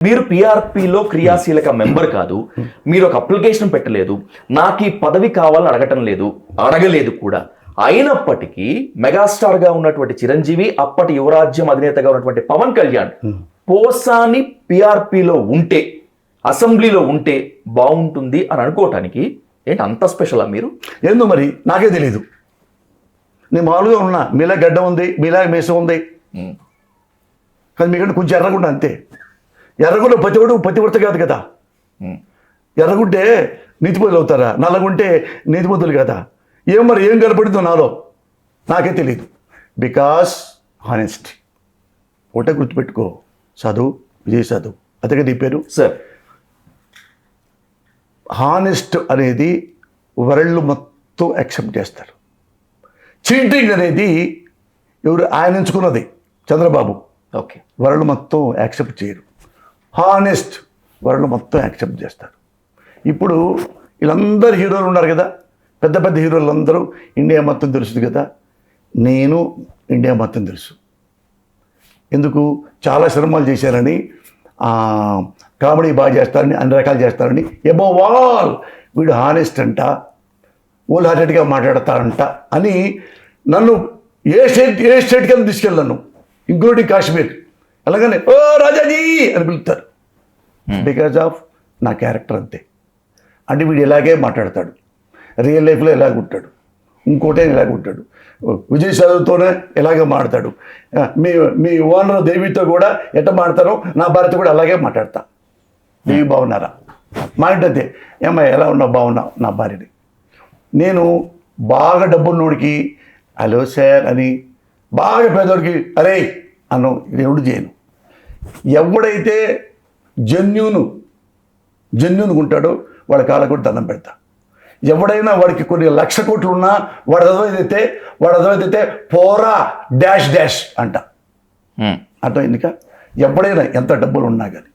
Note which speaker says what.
Speaker 1: మీరు పిఆర్పిలో క్రియాశీలక మెంబర్ కాదు మీరు ఒక అప్లికేషన్ పెట్టలేదు నాకు ఈ పదవి కావాలని అడగటం లేదు అడగలేదు కూడా. అయినప్పటికీ మెగాస్టార్గా ఉన్నటువంటి చిరంజీవి అప్పటి యువరాజ్యం అధినేతగా ఉన్నటువంటి పవన్ కళ్యాణ్ పోసాని పిఆర్పిలో ఉంటే అసెంబ్లీలో ఉంటే బాగుంటుంది అని అనుకోవటానికి ఏంటి అంత స్పెషలా మీరు?
Speaker 2: ఏందో మరి నాకే తెలియదు నేను మామూలుగా ఉన్నా మీలా గడ్డ ఉంది మీలా మీసం ఉంది.
Speaker 1: ఉమ్.
Speaker 2: కానీ మీకంటే కొంచెం ఎర్రగుండా అంతే. ఎర్రగుండ పతివడు పతివ్రత కాదు కదా. ఎర్రగుంటే నీతిపతులు అవుతారా? నల్లగుంటే నీతిపతులు కదా. ఏం మరి ఏం కనపడిందో నాలో? నాకే తెలియదు బికాస్ హానెస్టీ ఒకటే గుర్తుపెట్టుకో. చదువు విజయ్ చదువు అదే నీ పేరు?
Speaker 1: సార్.
Speaker 2: హానెస్ట్ అనేది వరల్డ్ మొత్తం యాక్సెప్ట్ చేస్తారు. చీటింగ్ అనేది ఎవరు ఆయన ఎంచుకున్నది చంద్రబాబు.
Speaker 1: ఓకే.
Speaker 2: వరల్డ్ మొత్తం యాక్సెప్ట్ చేయరు. హానెస్ట్ వరల్డ్ మొత్తం యాక్సెప్ట్ చేస్తారు. ఇప్పుడు వీళ్ళందరూ హీరోలు ఉన్నారు కదా పెద్ద పెద్ద హీరోలు అందరూ ఇండియా మొత్తం తెలుస్తుంది కదా నేను ఇండియా మొత్తం తెలుసు. ఎందుకు? చాలా సినిమాలు చేశారని కామెడీ బాగా చేస్తారని అన్ని రకాలు చేస్తారని ఎబో వాల్ వీడు హానెస్ట్ అంట ఓల్ హార్టెడ్గా మాట్లాడతారంట అని నన్ను ఏ స్టేట్ ఏ స్టేట్కి వెళ్ళి తీసుకెళ్ళాను ఇంక్లూడింగ్ కాశ్మీర్. అలాగనే ఓ రాజాజీ అని పిలుస్తారు బికాజ్ ఆఫ్ నా క్యారెక్టర్ అంతే. అంటే వీడు ఇలాగే మాట్లాడతాడు. రియల్ లైఫ్లో ఇలాగ ఉంటాడు. ఇంకోటే ఇలాగ ఉంటాడు. విజయ్ చదువుతోనే ఇలాగే మాడతాడు మీ మీ ఓనర్ దేవితో కూడా ఎట్ట మాడతారో నా భార్యతో కూడా అలాగే మాట్లాడతా. దేవి బాగున్నారా? మా ఇంటి అంతే. ఏమ్మా ఎలా ఉన్నావు? బాగున్నావు? నా భార్యని. నేను బాగా డబ్బున్నోడికి హలో సార్ అని బాగా పేదోడికి అరే అన్నం ఎవడు చేయను. ఎవడైతే జన్యును జన్యునుగా ఉంటాడో వాడి కాళ్ళ కూడా దండం పెడతా. ఎవడైనా వాడికి కొన్ని లక్ష కోట్లు ఉన్నా వాడు అర్థమైతే వాడు అర్థమైతే పోరా డాష్ డాష్ అంట. అర్థమైందిక ఎవడైనా ఎంత డబ్బులు ఉన్నా కానీ